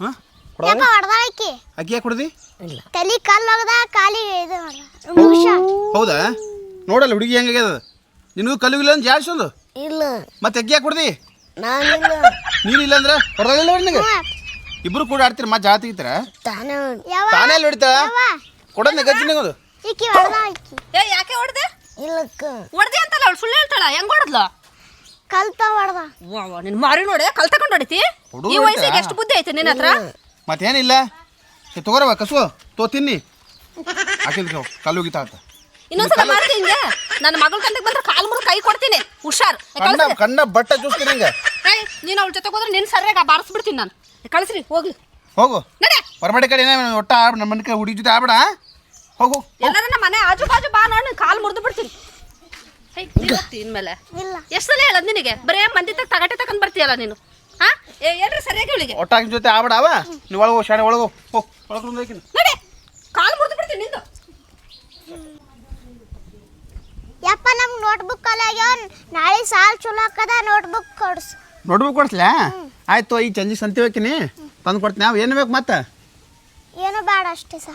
ಹಾಂ ಯಾಕ ಹೊಡ್ದಾಳಕಿ ಅಕ್ಕಿ ಯಾಕೆ ಕುಡ್ದಿ ಇಲ್ಲ ತಲಿ ಕಲ್ಲು ಹೋಗದ ಕಾಲಿಗೆ ಇದು ಮಾಡ್ದ ಮುಗಿಸ ಹೌದಾ ನೋಡಲ್ಲ ಹುಡುಗಿ ಹೆಂಗಾಗ್ಯದ ನಿನಗೂ ಕಲ್ಲುಗಿಲ್ಲ ಅಂತ ಜಾಡ್ಸ್ ಒಂದು ಇಲ್ಲ ಮತ್ತೆ ಅಕ್ಕಿ ಯಾಕೆ ಕುಡ್ದಿ ನಾನಿಲ್ಲ ನೀನಿಲ್ಲ ಅಂದ್ರೆ ಹೊಡೆದಿಲ್ಲ ನಿನಗೆ ಇಬ್ರು ಕೂಡ ಆಡ್ತೀರ ಮತ್ತೆ ಜಾತಿ ಇತ್ತರ? ತಾನೇ ಯಾವ? ತಾನೇ ಅಲ್ಲಿ ಹೊಡಿತಾ ಕೊಡೋದ್ ಗಜ್ಜಿ ನಿಗೋದು? ಈಕಿ ಏ ಯಾಕೆ ಹೊಡ್ದೆ? ಇಲ್ಲಕ್ಕ. ಹೊಡ್ದೆ ಅಂತಲ್ಲ ಅವಳು ಸುಳ್ಳು ಹೇಳ್ತಾಳ ಹೆಂಗ್ ಹೊಡೆದ್ಲ? ಕಲ್ತ ಹೊಡ್ದ. ವಾ ವಾ ನಿನ್ ಮಾರಿ ನೋಡಿ ಕಲ್ ತಕೊಂಡ್ ಹೊಡಿತಿ? ಹುಡುಗ್ರು ಈ ವಯಸ್ಸಿಗೆ ಎಷ್ಟು ಬುದ್ಧಿ ಐತೆ ನಿನ್ನ ಹತ್ರ? ಮತ್ತೇನಿಲ್ಲ? ಏ ತಗೋರವ ಕಸು ತೋ ತಿನ್ನಿ. ಹಾಕಿದ್ರು ಕಲ್ಲು ಹೋಗಿತಾ ಅಂತ. ಇನ್ನೊಂದ್ಸಲ ಮಾಡ್ತಿ ಹಿಂಗೆ ನನ್ನ ಮಗಳ ತಂದಕ್ಕೆ ಬಂದ್ರೆ ಕಾಲ್ ಮುರಿದು ಕೈ ಕೊಡ್ತೀನಿ. ಹುಷಾರ್. ಕಣ್ಣ ಬಟ್ಟೆ ಕಣ್ಣ ಬಟ್ಟ ಚೂಸ್ತೀನಿ ಹಿಂಗೆ. ಏಯ್ ನೀನ್ ಅವಳ ಜೊತೆ ಹೋದ್ರೆ ನಿನ್ ಸರಿಯಾಗಿ ಬಾರಿಸ್ಬಿಡ್ತೀನಿ ನಾನು. ಕಳ್ಸ್ರಿ ಹೋಗ್ಲಿ. ಹೋಗು. ನಡೆ. ಹೊರಬಡಿ ಕಡೆ ಏನೇ ಒಟ್ಟ ಆಡ್ ನಮ್ಮ ಮನೆ ಹುಡುಗಿ ಜೊತೆ ಆಡ್ಬೇಡ ಹೋಗು ಎಲ್ಲಾರ ನಮ್ಮ ಮನೆ ಆಜು ಬಾಜು ಬಾ ನೋಡಿ ಕಾಲು ಮುರಿದು ಬಿಡ್ತೀನಿ. ಇನ್ಮೇಲೆ. ಇಲ್ಲ. ಎಷ್ಟು ಸಲ ಹೇಳದ್ ನಿನಗೆ? ಬರೇ ಮಂದಿ ತಗ ತಗಟೆ ತಕೊಂಡ್ ಬರ್ತೀಯಲ್ಲ ನೀನು ಹಾ ಏ ಏನ್ರಿ ಸರಿಯಾಗಿ ಹೇಳಿಗೆ ಒಟ್ಟಾಗಿ ಜೊತೆ ಆಡ್ಬೇಡ ಅವ? ನೀವು ಒಳಗು ಶಾಣೆ ಒಳಗು ಹೋಗ್. ಒಳಗೆ ನಡೆ. ಕಾಲ್ ಮುರಿದು ಬಿಡ್ತೀನಿ ನಿಂದು. ಯಪ್ಪ ನಮ್ಗೆ ನೋಟ್ಬುಕ್ ಅಲ್ಲಾಗ್ಯಾವ ನಾಳೆ ಸಾಲ್ ಚಲೋ ಹಾಕದ ನೋಟ್ಬುಕ್ ಕೊಡ್ಸು. ನೋಡ್ಬೇಕು ಕೊಡ್ಸ್ಲಾ? ಆಯ್ತು ಈ ಚಂಜಿ ಸಂತಿ ಹೋಗ್ತೀನಿ ತಂದು ಕೊಡ್ತೀನಿ. ನಾವು ಏನು ಬೇಕು ಮತ್ತೆ? ಏನು ಬೇಡ ಅಷ್ಟೇ ಸಾ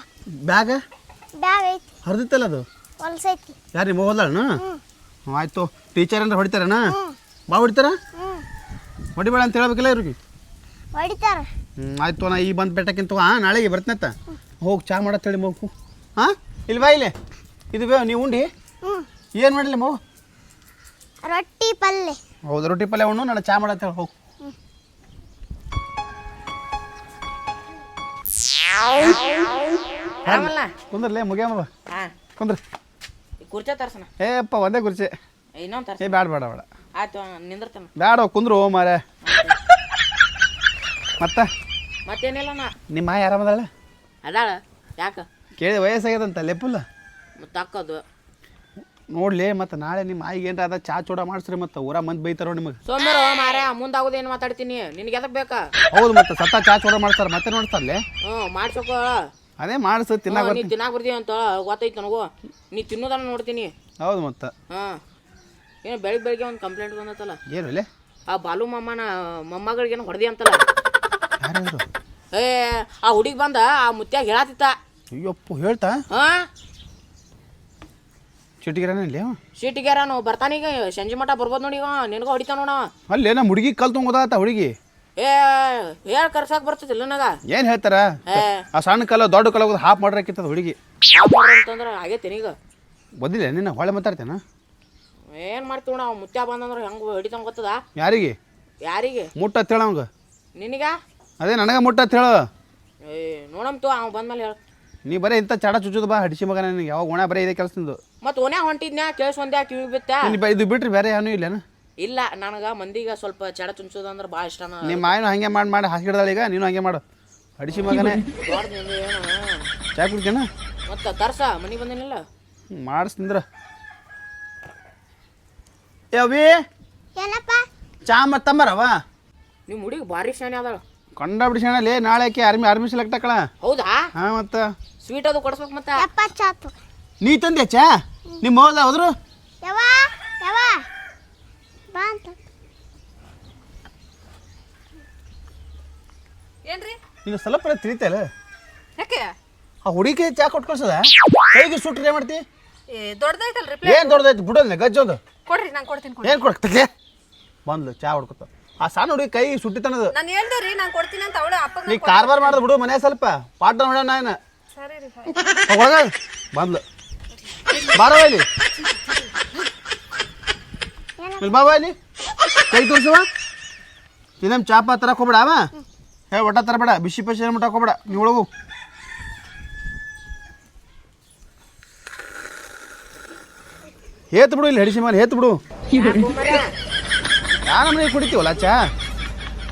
ಬ್ಯಾಗ? ಬ್ಯಾಗ್ ಐತಿ. ಹರಿದಿತ್ತಲ್ಲ ಅದು? ಹೊಲ್ಸೈತಿ ಯಾರು ನಿಮ್ಮ ಹೋದಳನು ಆಯ್ತು. ಟೀಚರ್ ಅಂದ್ರೆ ಹೊಡಿತಾರಣ ಬಾ ಹೊಡಿತಾರ? ಹೊಡಿಬೇಡ ಅಂತ ಹೇಳ್ಬೇಕಿಲ್ಲ ಇವ್ರಿಗೆ? ಹೊಡಿತಾರ. ಹ್ಞೂ ಆಯ್ತು ನಾ ಈ ಬಂದು ಬೆಟ್ಟಕ್ಕಿಂತ ಹಾಂ ನಾಳೆಗೆ ಬರ್ತೀನತ್ತ ಹೋಗಿ ಚಾ ಮಾಡತ್ ಹೇಳಿ ಮಗು. ಹಾಂ ಇಲ್ಲಿ ಬಾ ಇಲ್ಲಿ. ಇದು ಬೇ ನೀವು ಉಂಡಿ. ಏನು ಮಾಡಲಿ ಮಗು? ರೊಟ್ಟಿ ಪಲ್ಯ ಹೌದು ರೊಟ್ಟಿ ಪಲ್ಯ ಉಣ್ಣು ನಾನು ಚಾ ಮಾಡತ್ತೆ ಹೋಗು. ಆರಾಮಲ್ಲ ಕುಂದ್ರಲೇ ಮುಗಿಯಮ್ಮ ಹಾ. ಕುಂದ್ರ. ಕುರ್ಚೆ ತರ್ಸನ ಏಪ್ಪ ಒಂದೇ ಕುರ್ಚಿ. ಇನ್ನೊಂದು ತರ್ಸ. ಏ ಬ್ಯಾಡ ಬೇಡ ಬೇಡ ಆಯ್ತು ನಿಂದಿರ್ತಾನ. ಬ್ಯಾಡ ಕುಂದ್ರು ಓ ಮಾರೆ. ಮತ್ತೆ? ಮತ್ತೇನಿಲ್ಲ ನಾ ನಿಮ್ಮ ಮಾಯ ಆರಾಮದಾಳ? ಅದಾಳ ಯಾಕ? ಕೇಳಿ ವಯಸ್ಸಾಗ್ಯದಂತ ಲೆಪ್ಪಲ್ಲ? ಮತ್ತೆ ತಕ್ಕದು ನೋಡ್ಲಿ ಮತ್ತೆ ನಾಳೆ ನಿಮ್ಮ ಆಯಿಗೆ ಏನ್ರ ಅದ ಚಾ ಚೂಡ ಮಾಡಿಸ್ರಿ ಮತ್ತೆ ಊರ ಮಂದಿ ಬೈತಾರೋ ನಿಮಗೆ. ಸೋಮ್ಯಾರ ಮಾರ ಮುಂದಾಗೋದು ಏನು ಮಾತಾಡ್ತೀನಿ. ನಿನಗೆ ಎದಕ್ ಬೇಕಾ? ಹೌದು ಮತ್ತೆ ಸತ್ತ ಚಾ ಚೂಡ ಮಾಡ್ತಾರೆ ಮತ್ತೆ ನೋಡ್ತಾರಲ್ಲೇ ಹ್ಞೂ ಮಾಡ್ಸೋಕೋ. ಅದೇ ಮಾಡಿಸು ತಿನ್ನಾಕ ನೀ ತಿನ್ನಾಕ ಬರ್ತೀವಿ ಅಂತ ಗೊತ್ತೈತೆ ನನಗೂ. ನೀ ತಿನ್ನೋದನ್ನ ನೋಡ್ತೀನಿ. ಹೌದು ಮತ್ತೆ. ಹಾಂ ಏನು ಬೆಳಿಗ್ಗೆ ಬೆಳಿಗ್ಗೆ ಒಂದು ಕಂಪ್ಲೇಂಟ್ ಬಂದತ್ತಲ್ಲ. ಏನು ಇಲ್ಲೇ ಆ ಬಾಲು ಮಾಮನ ಮೊಮ್ಮಗಳಿಗೇನು ಹೊಡೆದಿ ಅಂತಲ್ಲ. ಯಾರು ಏ ಆ ಹುಡುಗಿ ಬಂದ ಆ ಮುತ್ಯಾಗ ಹೇಳತ್ತಿತ್ತ ಅಯ್ಯಪ್ಪ ಹೇಳ್ತಾ? ಹಾಂ? ಚಿಟಿಗಿರನಲ್ಲಿ ಸೀಟಿಗ್ಯಾರ ನಾವು ಬರ್ತಾನೀಗ ಸಂಜೆ ಮಠ ಬರ್ಬೋದು ನೋಡಿ ಈಗ ನಿನಗೂ ಹೊಡಿತಾನ ನೋಡ ಅಲ್ಲೇ ನಮ್ಮ ಹುಡುಗಿ ಕಲ್ ತುಂಬೋದಾತ ಹುಡುಗಿ. ಏ ಹೇಳ ಕರ್ಸಾಕ್ ಬರ್ತದಿಲ್ಲ ನನಗ? ಏನು ಹೇಳ್ತಾರ? ಏ. ಆ ಸಣ್ಣ ಕಲ ದೊಡ್ಡ ಕಲ ಹಾಪ್ ಮಾಡ್ರಕ್ಕಿತ್ತದ ಹುಡುಗಿ. ಆಫ್ ಮಾಡ್ರಿ ಅಂತಂದ್ರೆ ಆಗೈತೆ ಈಗ. ಬದಿಲ್ಲ ನಿನ್ನ ಹೊಳೆ ಮಾತಾಡ್ತೇನ? ಏನು ಮಾಡ್ತೀವಿ ನಾವು ಮುತ್ಯ ಬಂದಂದ್ರೆ ಹೆಂಗ್ ಹೊಡಿತಾನ ಗೊತ್ತದ? ಯಾರಿಗೆ? ಯಾರಿಗೆ? ಮುಟ್ಟ ತಿಳ ಹೇಳ ಅವಂಗ? ನಿನಗ? ಅದೇ ನನಗೆ ಮುಟ್ಟ ತಿಳ ಹೇಳು ಏ ನೋಡಂತು ಅವ ಬಂದ್ಮೇಲೆ ಹೇಳ. ನೀ ಬರೀ ಇಂಥ ಚಡ ಚುಚ್ಚುದು ಬಾ ಹಡಿಸಿ ಮಗ ನನಗೆ. ಯಾವಾಗ ಒಣ ಬರೀ ಇದೆ ಕೆಲಸದಿಂದ. ಮತ್ತು ಓನ್ಯಾಗ ಹೊಂಟಿದ್ನ್ಯಾ? ಕೇಳಿಸ್ಕೊಂಡ್ಯಾ ಕಿವಿ ಬಿತ್ತ ಇಲ್ಲಿ ಬ- ಇದು ಬಿಟ್ರಿ ಬೇರೆ ಏನೂ ಇಲ್ಲ ಇಲ್ಲ ನನಗೆ ಮಂದಿಗೆ ಸ್ವಲ್ಪ ಚಡ ಚುಂಚೋದಂದ್ರೆ ಭಾಳ ಇಷ್ಟ ನಿಮ್ಮ ಮಾಯನು ಹಂಗೆ ಮಾಡಿ ಮಾಡಿ ಹಾಕಿಡ್ದಾಳ ಈಗ ನೀನು ಹಂಗೆ ಮಾಡು. ಅಡಿಸಿ ಮಗನೇ. ಚಾ ಕುಡ್ಕೇನ? ಮತ್ತು ತರ್ಸ ಮನೆಗೆ ಬಂದೇನಿಲ್ಲ? ಮಾಡಿಸ್ತಿಂದ್ರ ಯಾವಿ ಏನಪ್ಪ ಚಾ ಮತ್ತಂಬರವ ನಿಮ್ಮ ಹುಡುಗಿ ಭಾರಿ ಶಾನೆ ಅದಾಳ. ಶಾಣೆ ಲೇ ನಾಳೆ ಆಕೆ ಆರ್ಮಿ ಆರ್ಮಿ ಸೆಲೆಕ್ಟ್ ಹಾಕಳ ಹೌದಾ? ಹಾಂ ಮತ್ತೆ. ಸ್ವೀಟ್ ಅದು ಕೊಡ್ಸ್ಬೇಕು ಮತ್ತೆ. ಯಪ್ಪ ಚಾತು ನೀ ತಂದೆ ಚಾ? ನಿಮ್ಮ ಹೋದ ಹೋದ್ರು? ಯಾವ ಯಾವ ಬಾ ಅಂತ. ಏನ್ರಿ? ನೀನು ಸ್ವಲ್ಪ ತಿಳಿತಲ್ಲ ಯಾಕೆ? ಆ ಹುಡುಗಿ ಚಾ ಕೊಟ್ಟು ಕಳ್ಸದ ಕೈಗೆ ಸುಟ್ರಿ ಏನ್ ಮಾಡ್ತಿ? ಏ ದೊಡ್ಡದೈತಲ್ರಿ ಏನು ದೊಡ್ಡದೈತಿ ಬಿಡೋಲ್ಲ ಗಜ್ಜೊಂದು ಕೊಡ್ರಿ ನಾನು ಕೊಡ್ತೀನಿ ಕೊಡ್ರಿ. ಏನು ಕೊಡ್ತದೆ ಬಂದ್ಲು ಚಾ ಹೊಡ್ಕೊತ. ಆ ಸಣ್ಣ ಹುಡುಗಿ ಕೈ ಸುಟ್ಟಿತನದು. ನಾನು ಹೇಳ್ದೆ ರೀ ನಾನು ಕೊಡ್ತೀನಿ ಅಂತ ಅವಳು ಅಪ್ಪ ನೀ ಕಾರ್ಬಾರ್ ಮಾಡ್ದು ಬಿಡು ಮನೆ ಸ್ವಲ್ಪ. ಪಾಠ ನೋಡೋಣ ನಾನು ಸರಿ ರೀ ಒಳಗ ಬಂದ್ಲು. ಬಾರವ ಇಲ್ಲಿ. ಇಲ್ಲಿ ಕೈ ತೋರಿಸುವ ಇನ್ನೇನು ಚಾಪ ತರಕ್ ಹೋಗ್ಬೇಡ ಅವ ಹೇ ಒಟ್ಟ ತರಬೇಡ. ಬಿಸಿ ಪಸಿ ಏನು ಮುಟ್ಟಕ್ ಹೋಗ್ಬೇಡ. ನೀವು ಒಳಗು. ಹೇತ್ ಬಿಡು ಇಲ್ಲಿ ಹಡಿಸಿ ಮೇಲೆ ಹೇತ್ ಬಿಡು. ಯಾ ನಮ್ಮನೆ ಕುಡಿತೀವಲ್ಲ ಚಾ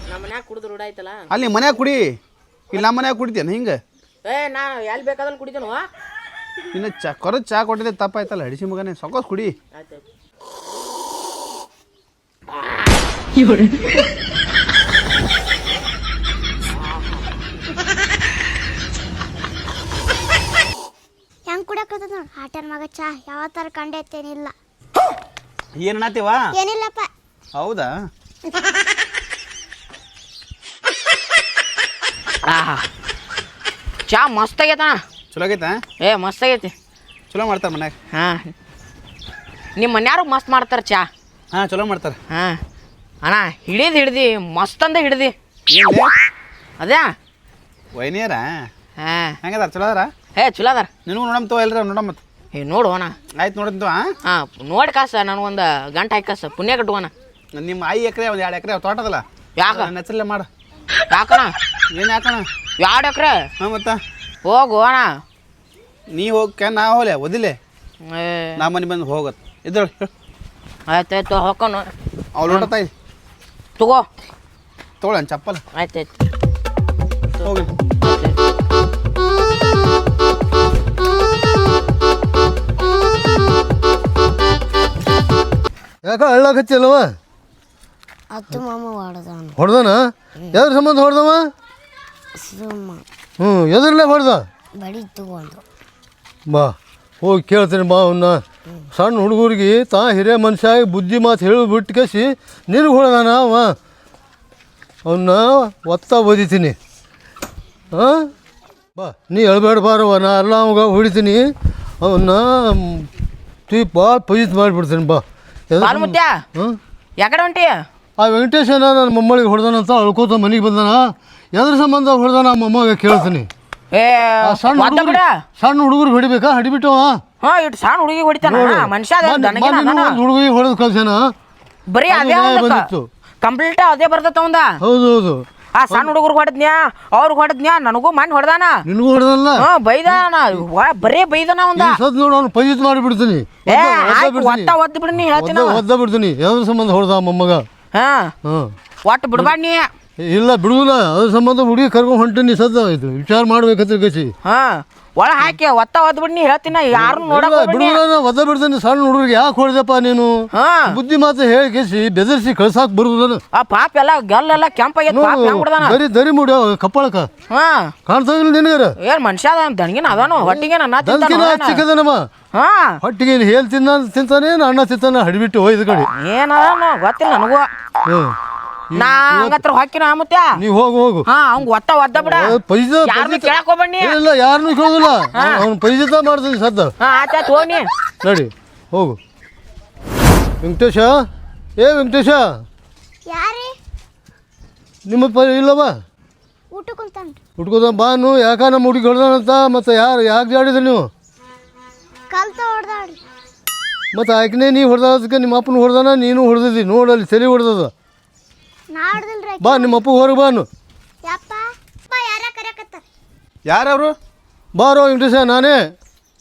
ನಮ್ಮ ಮನ್ಯಾಗ ಕುಡಿದು ರೂಢ ಆಯ್ತಲ್ಲ. ಅಲ್ಲಿ ಮನ್ಯಾಗ ಕುಡಿ. ಇಲ್ಲಿ ನಮ್ಮ ಮನ್ಯಾಗ ಕುಡಿತೇನೆ ಹಿಂಗೆ? ಏ ನಾ ಎಲ್ಲಿ ಬೇಕಾದಲ್ಲಿ ಕುಡಿತೇನು. ಇನ್ನು ಚಾ ಕೊರ ಚಾ ಕೊಟ್ಟಿದ್ದೆ ತಪ್ಪಾಯ್ತಲ್ಲ ಹಡಿಸಿ ಮಗನೇ. ಸೊಕಸ್ ಕುಡಿ. ಹೆಂಗ್ ಕುಡಕದ ನೋಡ್ ಮಗ ಚಾ ಯಾವ ತರ ಕಂಡೈತೇನಿಲ್ಲ. ಏನಿಲ್ಲಪ್ಪ. ಹೌದಾ? ಚಾ ಮಸ್ತ್ ಆಗ್ಯದ ಚಲೋ ಆಗೈತಾ ಏ ಮಸ್ತ್ ಆಗೈತಿ ಚಲೋ ಮಾಡ್ತಾರೆ ಮನ್ಯಾಗ? ಹಾಂ. ನಿಮ್ಮ ಮನ್ಯಾರು ಮಸ್ತ್ ಮಾಡ್ತಾರೆ ಚಾ? ಹಾಂ ಚಲೋ ಮಾಡ್ತಾರೆ. ಹಾಂ. ಅಣ್ಣ ಹಿಡಿದು ಹಿಡ್ದು ಮಸ್ತ್ ಅಂದ ಹಿಡ್ದು. ಅದೇ ವೈನಿಯರ? ಹಾಂ. ಹೆಂಗದಾರ? ಚಲೋ ಅದಾರ? ಹೇ ಚಲೋ ಅದಾರ. ನಿನಗೂ ನೋಡಮ್ ತೋ ಎಲ್ರ ನೋಡಮ್ ಮತ್ತೆ ಏ ನೋಡು ಅಣ್ಣ. ಆಯ್ತು ನೋಡಂತು ಹಾಂ ಹಾಂ ನೋಡಿ ಕಾಸ ನನಗೊಂದು ಗಂಟೆ ಹಾಕಿ ಕಾಸ. ಪುಣ್ಯ ಕಟ್ಟುವಣ ನಿಮ್ಮ ಐ ಎಕರೆ ಒಂದು ಎರಡು ಎಕರೆ ತೋಟದಲ್ಲ ಯಾಕ? ನೆಚ್ಚಲ್ಲೇ ಮಾಡು. ಯಾಕಣ ಏನು ಯಾಕಣ ಎರಡು ಎಕರೆ? ಹಾಂ ಮತ್ತೆ? ಹೋಗು ಅಣ್ಣ. ನೀ ಹೋಗ್ಕ ನಾ ಹೋಲೆ ಓದಿಲೆ? ನಾ ಮನೆ ಬಂದು ಹೋಗತ್. ಇದ್ರ ಆಯ್ತಾಯ್ತು ಹೊಕ್ಕನು ಅವ್ಳು ನೋಡತ್ತಾಯಿ ತಗೋ. ತೊಗೊಳ ಚಪ್ಪಲ್? ಆಯ್ತಾಯ್ತು ಹೋಗಿ ಯಾಕ ಅಳ್ಳಾಕತ್ತಿಲ್ಲವ ಅತ್ತು ಮಾಮ ಹೊಡೆದವನು ಹೊಡೆದನ? ಎದ್ರ ಸಂಬಂಧ ಹೊಡೆದವ? ಸುಮ್ಮ. ಹ್ಞೂ ಎದ್ರಲ್ಲೇ ಹೊಡೆದ? ಬಡಿ ತಗೊಂಡು ಬಾ ಹೋಗಿ ಕೇಳ್ತೀನಿ ಬಾ ಅವನ್ನ ಸಣ್ಣ ಹುಡುಗರಿಗೆ ತಾ ಹಿರಿಯ ಮನುಷ್ಯ ಬುದ್ಧಿ ಮಾತು ಹೇಳಿ ಬಿಟ್ಟು ಕೇಸಿ ನಿನಗೆ ಅವ. ಅವನ್ನ ಒತ್ತ ಓದಿತೀನಿ. ಹಾಂ ಬಾ ನೀ ಹೇಳ್ಬೇಡ ಬಾರವ ನಾ ಎಲ್ಲ ಅವಾಗ ಹೊಡಿತೀನಿ. ಅವನ್ನ ತೀ ಭಾಳ ಪಜಿತ್ ಮಾಡಿಬಿಡ್ತೀನಿ ಬಾ. ಹಾಂ? ಯಾಕಡೆ ಹೊಂಟಿ? ಆ ವೆಂಕಟೇಶನ ನನ್ನ ಮೊಮ್ಮಳಿಗೆ ಹೊಡೆದಾನಂತ ಅಳ್ಕೋತ ಮನೆಗೆ ಬಂದಾನ. ಎದ್ರ ಸಂಬಂಧ ಹೊಡೆದಾನ ಮೊಮ್ಮಗ ಕೇಳ್ತೀನಿ. ಏ ಸಣ್ಣ ಒದ್ದ ಹುಡುಗರು ಬಿಡ. ಸಣ್ಣ ಹುಡುಗರು ಹೊಡಿಬೇಕಾ? ಹಡಿಬಿಟ್ಟವ ಹಾ ಇಟ್ಟು ಸಣ್ಣ ಹುಡುಗಿ ಹೊಡಿತಾನ. ಮನುಷ್ಯ ಅದ ದನಗಿನ ಅದಾನ. ಹುಡುಗಿ ಹೊಡೆದು ಕಳ್ಸ್ಯಾನ. ಬರೀ ಅದು ಅದೇ ಬಂದಿತ್ತು. ಕಂಪ್ಲೀಟ್ ಅದೇ ಬರ್ತೈತ ಅವಂದ. ಹೌದು ಹೌದು. ಆ ಸಣ್ಣ ಹುಡುಗರು ಹೊಡೆದ್ನ್ಯಾ? ಅವ್ರಿಗೆ ಹೊಡೆದ್ನ್ಯಾ? ನನಗೂ ಮಣ್ಣು ಹೊಡೆದಾನ. ನಿನಗೂ ಹೊಡೆದಲ್ಲ? ಹಾ ಬೈದಾನ. ವ- ಬರೇ ಬೈದಾನ ಅವಂದ. ಸದ್ ನೋಡು ಅವ್ನು ಮಾಡಿ ಮಾಡಿಬಿಡ್ತೀನಿ. ಏ ಆಯ್ತು ಒತ್ತ ಒದ್ದು ಬಿಡ್ನಿ ಹೇಳ್ತೀನಿ ಒದ್ದ ಒದ್ದ ಬಿಡ್ತೀನಿ. ಯಾವ್ದ್ರ ಸಂಬಂಧ ಹೊಡೆದ ಮೊಮ್ಮಗ? ಹಾ. ಹಾ. ಒಟ್ಟು ಬಿಡ್ಬಾಡ್ ನೀ. ಇಲ್ಲ ಬಿಡುದಿಲ್ಲ ಅದ್ರ ಸಂಬಂಧ ಹುಡುಗಿ ಕರ್ಕೊಂಡು ಹೊಂಟೀನಿ ಸದ್ದ ಇದು ವಿಚಾರ ಮಾಡ್ಬೇಕಂತ ಗಸಿ ಹಾ ಒಳ ಹಾಕಿ ಒತ್ತ ಒದ್ ಬಿಡ್ನಿ ಹೇಳ್ತೀನಿ ಯಾರು ನೋಡಕ್ ಹೋಗ್ಬೇಡಿ. ಬಿಡುದಿಲ್ಲ ನಾ ಒದ್ದ ಬಿಡ್ತೀನಿ ಸಣ್ಣ ಹುಡುಗರಿಗೆ ಯಾಕೆ ಹೊಡೆದಪ್ಪ ನೀನು? ಹಾ. ಬುದ್ಧಿ ಮಾತು ಹೇಳಿ ಕೇಸಿ ಬೆದರಿಸಿ ಕಳ್ಸಾಕ್ ಬರುದಿಲ್ಲ. ಆ ಪಾಪ ಎಲ್ಲ ಗಲ್ಲೆಲ್ಲ ಕೆಂಪಾಗೈತ್ ಪಾಪ ಹೆಂಗ್ ದರಿ ದರಿ ಮುಡಿ ಕಪ್ಪಳಕ. ಹಾ. ಕಾಣ್ತಾ ಇಲ್ಲ ನಿನಗರ? ಏನ್ ಮನುಷ್ಯ ಅದ ದಣಗಿನ ಅದಾನು ಹೊಟ್ಟಿಗೆ ನನ್ನ ದನ್ಕಿನ ಚಿಕ್ಕದನಮ್ಮ ಹಾ. ಹೊಟ್ಟಿಗೆ ಏನು ಹೇಲ್ ತಿನ್ನ ತಿಂತಾನೆ ಅಣ್ಣ ತಿಂತಾನೆ ಹಡಿಬಿಟ್ಟು ಹೋಯ್ದು ಕಡೆ. ಏನದ ಗೊತ್ತಿಲ್ಲ ನನಗೂ. ಹ್ಞೂ ನಾ ಹಂಗತ್ರ ಹಾಕಿನ ಮತ್ತೆ ನೀವು ಹೋಗು ಹೋಗು. ಹಾ ಅವ್ನ್ ಒತ್ತ ಒದ್ದ ಬಿಡ. ಪೈಜ ಯಾರನ್ನೂ ಕೇಳಕ್ ಇಲ್ಲ ಯಾರನ್ನೂ ಕೇಳೋದಿಲ್ಲ. ಅವ್ನು ಪೈಜಿತ ಮಾಡ್ತೀನಿ ಸದ್ದ. ಹಾ ತೋನಿ ನೋಡಿ ಹೋಗು. ವೆಂಕಟೇಶ? ಏ ವೆಂಕಟೇಶ? ಯಾರಿ? ನಿಮ್ಮ ಪ ಇಲ್ಲವ? ಊಟ ಕುಂತಾನ್ರಿ. ಹುಡ್ಕೋದ ಬಾನು ಯಾಕ ನಮ್ಮ ಹುಡುಗಿ ಹೊಡ್ದಾನಂತ ಮತ್ತು ಯಾರು ಯಾಕೆ ಜಾಡಿದ್ರಿ ನೀವು? ಕಲ್ತ ಹೊಡೆದಾಡ್ರಿ ಮತ್ತು ಆಕೆನೇ ನೀವು ಹೊಡೆದಕ್ಕೆ ನಿಮ್ಮ ಅಪ್ಪನ ಹೊಡೆದಾನ ನೀನು ಹೊಡೆದಿದ್ದಿ. ನೋಡಲ್ಲಿ ತಲೆ ಹೊಡೆದದ. ಬಾ ನಿಮ್ಮ ಅಪ್ಪ ಹೊರಗೆ ಬಾನು ಯಪ್ಪ ಅಪ್ಪ ಯಾರ ಕರೆಯಕತ್ತಾರ? ಯಾರವರು? ಬಾರೋ ವೆಂಕಟೇಶ ನಾನೇ.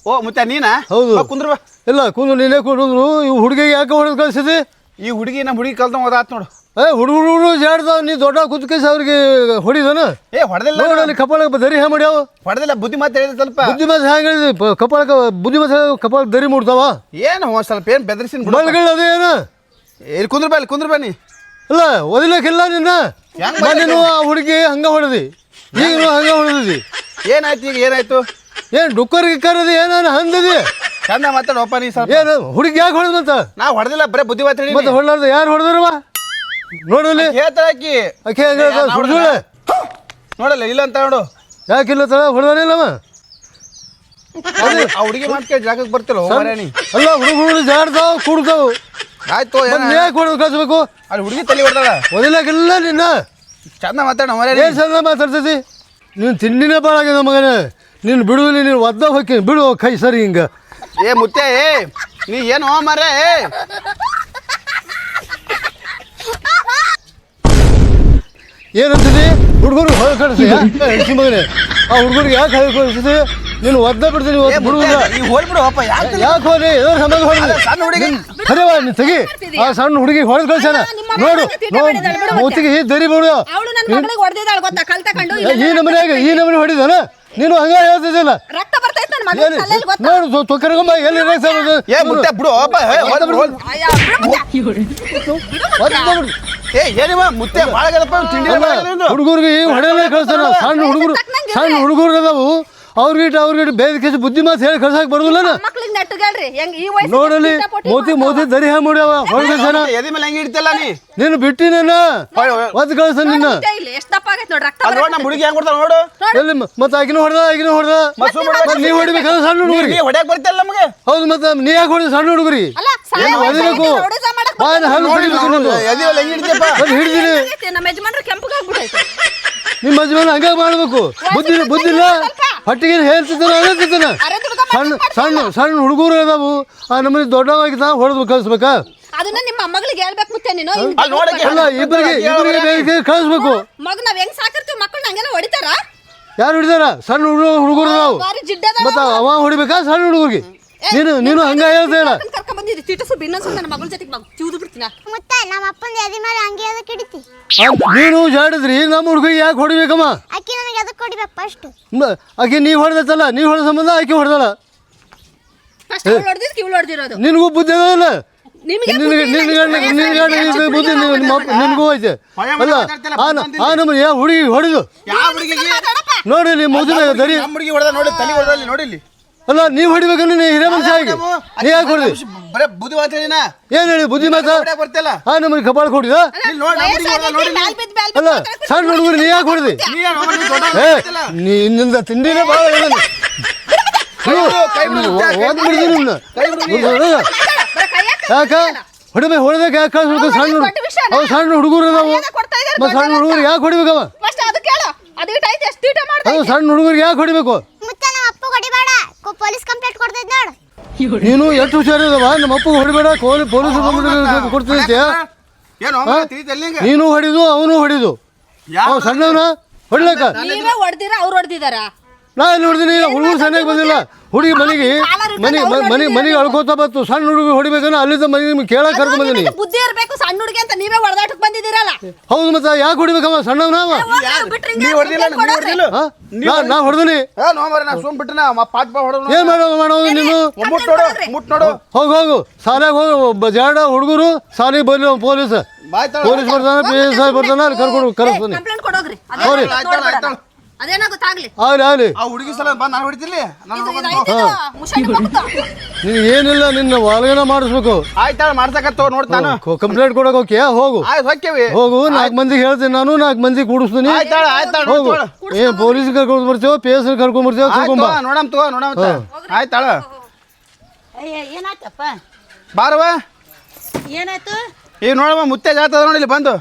ಓ ಮತ್ತೆ ನೀನಾ? ಹೌದು. ಬಾ, ಕುಂದ್ರ ಬಾ. ಇಲ್ಲ ಕುಂದ್ರು ನೀನೇ ಕುಂದ್ರು. ಇವು ಹುಡುಗಿಗೆ ಯಾಕೆ ಹೊಡೆದು ಕಳ್ಸಿದಿ? ಈ ಹುಡುಗಿ ನಮ್ಮ ಹುಡುಗಿ ಕಲ್ತ ಓದಾತ್ ನೋಡು. ಏ ಹುಡುಗರು ಹುಡುಗರು ಜಾಡ್ದಾವ ನೀ ದೊಡ್ಡ ಕುತ್ಕೇಸಿ ಅವ್ರಿಗೆ ಹೊಡಿದನ? ಏ ಹೊಡೆದಿಲ್ಲ ಕಪಾಳಕ್ಕೆ ದರಿ ಹೇ ಮಾಡ್ಯಾವ? ಹೊಡೆದಿಲ್ಲ ಬುದ್ಧಿ ಮಾತು ಹೇಳಿದ ಸ್ವಲ್ಪ. ಬುದ್ಧಿ ಮಾತು ಹ್ಯಾಂಗ ಕಪಾಳಕ್ಕೆ ಬುದ್ಧಿ ಮಾತು ಕಪಾಳಕ್ಕೆ ದರಿ ಮುಡ್ತಾವ? ಏನು ಸ್ವಲ್ಪ ಏನು ಬೆದರಿಸಿನ ಮಳ್ಗಳು ಅದೇ ಏನು ಇಲ್ಲಿ ಕುಂದ್ರ ಬಾ ಇಲ್ಲಿ ಕುಂದ್ರ ಬಾ ನೀ. ಇಲ್ಲ ಒದಿಲಕ್ಕಿಲ್ಲ ನಿನ್ನ? ಹೆಂಗ್ ನೀನು ಆ ಹುಡುಗಿ ಹಂಗ ಹೊಡೆದಿ. ಈಗ ಹಂಗ ಹೊಡೆದಿ. ಏನಾಯ್ತು ಈಗ ಏನಾಯ್ತು? ಏನು ಡುಕ್ಕರ್ ಗಿಕ್ಕರದಿ ಏನಾನ ಹಂದದಿ? ಚಂದ ಮಾತಾಡೋಪ್ಪ ನೀ ಸ್ವಲ್ಪ. ಏನು ಹುಡುಗಿ ಯಾಕೆ ಹೊಡೆದಂತ ನಾ ಹೊಡೆದಿಲ್ಲ ಬರೇ ಬುದ್ಧಿ ಮಾತಾಡಿ ಹೇಳಿ ಮತ್ತೆ ಹೊಡ್ಲಾರ್ದ ಯಾರು ಹೊಡೆದ್ರವ? ನೋಡಲಿ ಹೇಳ್ತಾಕಿ ಹೆಂಗ ಸುಳ್ಸುಳ್ಳೆ ನೋಡಲ್ಲ ಇಲ್ಲ ಅಂತ ನೋಡು ಯಾಕಿಲ್ಲ ತಳ? ಹೊಡೆದಿಲ್ಲವ ಆ ಹುಡುಗಿ ಮಾತು ಕೇಳಿ ಜಾಗಕ್ಕೆ ಬರ್ತಿಲ್ಲ ಹೋಗಿ ಅಲ್ಲ ಹುಡುಗ ಹುಡುಗ ಜಾಡ್ತಾವ ಕುಡ್ತಾವು ಆಯ್ತು ಯಾಕೆ ಹೊಡೆದು ಕಳ್ಸ್ಬೇಕು ಅಲ್ಲಿ ಹುಡುಗಿ ತಲೆ ಹೊಡೆದಾಳ. ಒದಿಲಾಗಿಲ್ಲ ನಿನ್ನ. ಚಂದ ಮಾತಾಡ ಏನು ಚಂದ ಮಾತಾಡ್ತೈತಿ ನೀನು ತಿಂಡಿನೇ ಭಾಳಾಗ್ಯದ ಮಗನ ನೀನು ಬಿಡುವಲ್ಲಿ ನೀನು ಒದ್ದ ಹೋಗಿ ಬಿಡು ಕೈ ಸರಿ ಹಿಂಗ. ಏ ಮುತ್ತೆ ಏ ನೀ ಏನು ಮಾರೇ ಏನಂತಿದಿ ಹುಡುಗರು ಹೊಳ ಕಳಿಸಿ ಮಗನೇ. ಆ ಹುಡುಗರಿಗೆ ಯಾಕೆ ಹೊಳ ಕಳಿಸಿದಿ ನೀನು ಒದ್ದ ಬಿಡ್ತೀನಿ ಇವತ್ತು ಬಿಡುವುದಿಲ್ಲ ಯಾಕೆ ಯಾಕೆ ಹೋಗಿ ಏನೋ ಸಂಬಂಧ ಹೊಡೆದಿ ಸಣ್ಣ ಹುಡುಗಿ. ನೀನು ತೆಗಿ. ಆ ಸಣ್ಣ ಹುಡುಗಿ ಹೊಡೆದು ಕಳ್ಸ್ಯಾನ ನೋಡು ಮೂತಿಗೆ ಮೂತಿಗೆ ದರಿ ಬಿಡು. ಈ ನಮನೆಯಾಗ ಈ ನಮನೆ ಹೊಡಿದಾನ ನೀನು ಹಂಗ ಹೇಳ್ತಿದ್ದಿಲ್ಲ ನೋಡು ತೊಕ್ಕರಗೊಂಬ ಎಲ್ಲಿ ಏ ಮುತ್ತೆ. ಬಿಡು. ಹುಡುಗರಿಗೆ ಹೊಡೆಯಲೇ ಕಳ್ಸ್ತಾನ. ಸಣ್ಣ ಹುಡುಗರು ಸಣ್ಣ ಹುಡುಗರು ಅದಾವು ಅವ್ರಿಗಿಟ್ಟು ಅವ್ರಿಗಿಟ್ಟು ಬೇರೆ ಕೇಸಿ ಬುದ್ಧಿ ಮಾತು ಹೇಳಿ ಕಳ್ಸಕ್ ಬರೋದಿಲ್ಲ ಮಕ್ಳಿಗೆ ನೆಟ್ಟಗೇಳ್ರಿ. ಹೆಂಗ್ ಈ ವಯಸ್ಸಿಗೆ ನೋಡಲಿ ಮೋದಿ ಮೋತಿ ಮೋತಿ ದರಿ ಹ್ಯಾ ಮಾಡ್ಯಾವ ಹೊಳ್ಗೆ ಜನ ಎದಿ ಮೇಲೆ ಹೆಂಗ್ ಇಡ್ತಲ್ಲ ನೀ? ನೀನು ಬಿಟ್ಟಿ ನನ್ನ ಒದ್ ಕಳ್ಸ ನಿನ್ನ. ಮುತ್ತೆ ಇಲ್ಲಿ ಎಷ್ಟು ದಪ್ಪ ಆಗೈತೆ ನೋಡ್ರಿ ರಕ್ತ ಅಲ್ಲಿ ನೋಡ್ ನಮ್ಮ ಹುಡುಗಿ ಹೆಂಗ್ ಕೊಡ್ತಾಳ ನೋಡು. ಎಲ್ಲಿ ಮತ್ತೆ ಆಕಿನೂ ಹೊಡೆದ ಆಕಿನೂ ಹೊಡೆದ. ನೀ ಮತ್ತೆ ಹೊಡಿಬೇಕಂದ್ರೆ ಸಣ್ಣ ಹುಡುಗರಿ. ನೀ ಹೊಡ್ಯಾಕ್ ಬರ್ತಿಲ್ಲ ನಮಗೆ? ಹೌದು ಮತ್ತೆ ನೀ ಯಾಕೆ ಹೊಡೆದ ಸಣ್ಣ ಹುಡುಗರಿ? ಅಲ್ಲ ಸಾಯ ಏನು ಹೊಡಿಬೇಕು ಹೊಡಿಸ ಮಾಡಕ್ ಬಾಯಿನ ಹಲ್ಲು ಹೊಡಿಬೇಕು ಎದಿ ಮೇಲೆ ಹೆಂಗ್ ಇಡ್ತೀಯಪ್ಪ ಬಂದು ಹಿಡ್ದಿನಿ. ನಮ್ಮ ಯಜಮಾನ್ರು ಕೆಂಪಗಾಗ್ಬಿಟ್ಟೈತೆ ನಿಮ್ಮ ಯಜಮಾನ ಹಂಗ ಮಾಡ್ಬೇಕು. ಬುದ್ಧಿ ಬುದ್ಧಿಲ್ಲ? ಹೊಟ್ಟಿಗೆ ಹೇಳ್ತಿದ್ದಾನ ಹೇಳ್ತಿದ್ದಾನ. ಸಣ್ಣ ಸಣ್ಣ ಸಣ್ಣ ಹುಡುಗರು ಅದಾವು ಆ ನಮ್ಮಲ್ಲಿ ದೊಡ್ಡವಾಗಿ ನಾವು ಹೊಡೆದು ಕಳಿಸ್ಬೇಕಾ? ಅದನ್ನ ನಿಮ್ಮ ಮಗಳಿಗೆ ಹೇಳ್ಬೇಕು ಮತ್ತೆ ನೀನು? ಅಲ್ಲಿ ಅಲ್ಲ ಇಬ್ಬರಿಗೆ ಇಬ್ಬರಿಗೆ ಬೇರೆ ಕಳಿಸ್ಬೇಕು. ಮಗ ನಾವ್ ಹೆಂಗ್ ಸಾಕಿರ್ತೀವಿ? ಮಕ್ಕಳು ಹಂಗೆಲ್ಲ ಹೊಡಿತಾರ? ಯಾರು ಹಿಡಿದಾರ ಸಣ್ಣ ಹುಡುಗ ಹುಡುಗರು ನಾವು. ಮತ್ತೆ ಅವ ಹೊಡಿಬೇಕಾ? ಸಣ್ಣ ಹುಡುಗರಿಗೆ. ನೀನು ನೀನು ಹಂಗ ಹೇಳ್ತಾ ಇಲ್ಲ. ಬಂದಿದ್ದಿ ತೀಟಸು ಇನ್ನೊಂದ್ಸಲ ನನ್ನ ಮಗಳ ಜೊತೆಗೆ ಮಗ ತಿವ್ದು ಬಿಡ್ತೀನ? ಮುತ್ತ ನಮ್ಮ ಅಪ್ಪನ ಎದಿ ಮೇಲೆ ಹಂಗೆ ಅದಕ್ಕೆ ಕಿಡಿತಿ. ನೀನು ಜಾಡಿದ್ರಿ ನಮ್ಮ ಹುಡುಗ ಯಾಕೆ ಹೊಡಿಬೇಕಮ್ಮ? ಅಕ್ಕಿ ನನಗೆ ಅದಕ್ಕೆ ಹೊಡಿಬೇಕು ಫಸ್ಟ್ ಅಕ್ಕಿ ಆಕೆ ನೀ ಹೊಡೆದತ್ತಲ್ಲ ನೀ ಹೊಡೆದ ಸಂಬಂಧ ಆಕೆ ಹೊಡೆದಲ್ಲ. ಫಸ್ಟ್ ಅವಳು ಹೊಡೆದಿದ್ ಕಿವ್ಳು ಹೊಡೆದಿರೋದು. ನಿನಗೂ ಬುದ್ಧಿ ಅದಲ್ಲ ನಿನಗೆ ನಿನಗೆ ಬುದ್ಧಿ ನಿನಗೂ ಐತೆ. ಅಲ್ಲ ಆ ಹುಡುಗಿ ಹೊಡೆದು? ಯಾವ ಹುಡುಗಿಗೆ? ನೋಡಿ ನಿಮ್ಮ ಮುಗಿದ ದರಿ ನಮ್ಮ ಹುಡುಗಿ ಹೊಡೆದ ನೋಡಿ ತಲೆ ಹೊಡೆದಲ್ಲಿ ನೋಡಿ ಇಲ್ಲಿ ಅಲ್ಲ ನೀವು ಹೊಡಿಬೇಕಂದ್ರೆ ನೀ ಹಿರೇ ಮನುಷ್ಯ ಆಗಿ ನೀ ಯಾಕೆ ಹೊಡೆದಿ ಬರೇ ಬುದ್ಧಿ ಮಾತು ಹೇಳಿನ ಏನ್ ಹೇಳಿ ಬುದ್ಧಿ ಮಾತ ಹೊಡ್ಯಾಕ್ ಬರ್ತಿಲ್ಲ ಹಾ ನಮಗೆ ಕಪಾಳ ಕೊಡಿದ ಇಲ್ಲಿ ನೋಡಿ ನೋಡಿ ಅಲ್ಲ ಸಣ್ಣ ಹುಡುಗರು ನೀ ಯಾಕೆ ಹೊಡೆದಿ ನೀ ತಿಂಡಿ ದೊಡ್ಡ ಏ ನೀ ಇನ್ನಿಂದ ತಿಂಡಿನೇ ಭಾಳ ಹೇಳಿದ ಓದ್ಬಿಡ್ತೀನಿ ನಿನ್ನ ಯಾಕ ಹೊಡಿಬೇಕು ಹೊಡೆದಕ್ಕೆ ಯಾಕೆ ಕಳ್ಸ್ಬೇಕು ಸಣ್ಣ ಹುಡುಗ? ಅವು ಸಣ್ಣ ಹುಡುಗರು ಅದಾವು ಮತ್ತೆ ಸಣ್ಣ ಹುಡುಗರು ಯಾಕೆ ಹೊಡಿಬೇಕವ ಅದು ಸಣ್ಣ ಹುಡುಗರಿಗೆ ಯಾಕೆ ಹೊಡಿಬೇಕು ನಮ್ಮ ಹೊಡಿಬೇಡ. ಪೊಲೀಸ್ ಕಂಪ್ಲೇಂಟ್ ಕೊಡ್ತೈತಿ ನೋಡು. ನೀನು ಎಷ್ಟು ಹುಷಾರಿದವ? ನಮ್ಮ ಅಪ್ಪಗೆ ಹೊಡಿಬೇಡ ಕೋಲಿ ಪೊಲೀಸ್ ಕೊಡ್ತಿದ್ದೆ ಏನು ನೀನು ಹೊಡಿದು ಅವನು ಹೊಡಿದು. ಯಾವ ಸಣ್ಣವನ? ಹೊಡ್ಲಕ್ಕ? ನೀವೇ ಹೊಡೆದಿರ ಅವ್ರು ಹೊಡೆದಿದಾರ? ನಾ ಎಲ್ಲಿ ಹೊಡ್ದೀನಿ ಹುಡುಗರು ಸಣ್ಣಗೆ ಬಂದಿಲ್ಲ. ಹುಡುಗಿ ಮನೆಗೆ ಮನೆ ಮನೆ ಮನೆಗೆ ಅಳ್ಕೋತಾ ಬಂತು. ಸಣ್ಣ ಹುಡುಗಿ ಹೊಡಿಬೇಕನ್ನ ಅಲ್ಲಿಂದ ಮನೆ ನಿಮ್ಗೆ ಕೇಳಕ್ ಕರ್ಕೊಂಡ್ ಬಂದಿನಿ. ಬುದ್ಧಿ ಇರಬೇಕು ಸಣ್ಣ ಹುಡುಗಿ ಅಂತ ನೀವೇ ಹೊಡೆದಾಟಕ್ಕೆ ಬಂದಿದ್ದೀರಲ್ಲ. ಹೌದು ಮತ್ತೆ ಯಾಕೆ ಹೊಡಿಬೇಕಮ್ಮ? ಸಣ್ಣವನಾವ ನಾವು? ನೀ ಹೊಡೆದಿಲ್ಲ ನೀ ಹೊಡೆದಿಲ್ಲ? ನಾ ನಾ ಹೊಡೆದಿನಿ. ಏ ನೋ ಮರೆ ನಾ ಸುಮ್ ಬಿಟ್ಟನ ಪಾಟ್ ಪಾ ಹೊಡೆದು ಏನು ಮಾಡೋ ಮಾಡೋದು ನೀನು? ಮುಟ್ ನೋಡು ಮುಟ್ ನೋಡು. ಹೋಗು ಹೋಗು. ಶಾಲೆಗೆ ಹೋಗು. ಒಬ್ಬ ಜಾಡ ಹುಡುಗರು ಸಾಲಿ ಬರ್ಲಿ ಪೊಲೀಸ್. ಪೊಲೀಸ್ ಬರ್ತಾನೆ ಪಿ ಎಸ್ ಐ ಬರ್ತಾನ ಅಲ್ಲಿ ಕರ್ಕೊಂಡು ಕರೆಸ್ತಾನೆ. ಕಂಪ್ಲೇಂಟ್ ಕೊಡೋಗ್ರಿ. ಹೋಗ್ರಿ. ಆ ಹುಡುಗಿ ಸಲ ಬಂದು ನಾನು ಇದು ಏನಿಲ್ಲ ನಿನ್ನ ಒಳಗೇನ ಮಾಡಿಸ್ಬೇಕು. ಮಾಡ್ಸಕತ್ತ ನಾನು. ಕಂಪ್ಲೇಂಟ್ ಕೊಡಕ್ ಹೋಗ್ಯ ಹೋಗು. ಆಯ್ತು ಹೊಕ್ಕೇವಿ. ಹೋಗು ನಾಲ್ಕು ಮಂದಿಗೆ ಹೇಳ್ತೀನಿ ನಾನು ನಾಲ್ಕು ಮಂದಿಗೆ ಕೂಡಿಸ್ತೀನಿ. ಆಯ್ತಾಳ ಆಯ್ತಾಳ ಹೋಗು. ಏ ಪೊಲೀಸ್ ಕರ್ಕೊಂಡ್ ಬರ್ತೀವೋ ಪಿ ಎಸ್ ಕರ್ಕೊಂಡ್ ಬರ್ತೀವೋ ಕರ್ಕೊಂಬ ನೋಡಮ್ ತಗೋ ನೋಡಮ್ ಆಯ್ತಾಳ ಏನಾಯ್ತಪ್ಪ? ಬಾರವ ಏನಾಯ್ತು? ಈಗ ನೋಡಮ್ಮ ಮುತ್ತೆ ಜಾತದ ನೋಡಿ ಇಲ್ಲಿ ಬಂದು.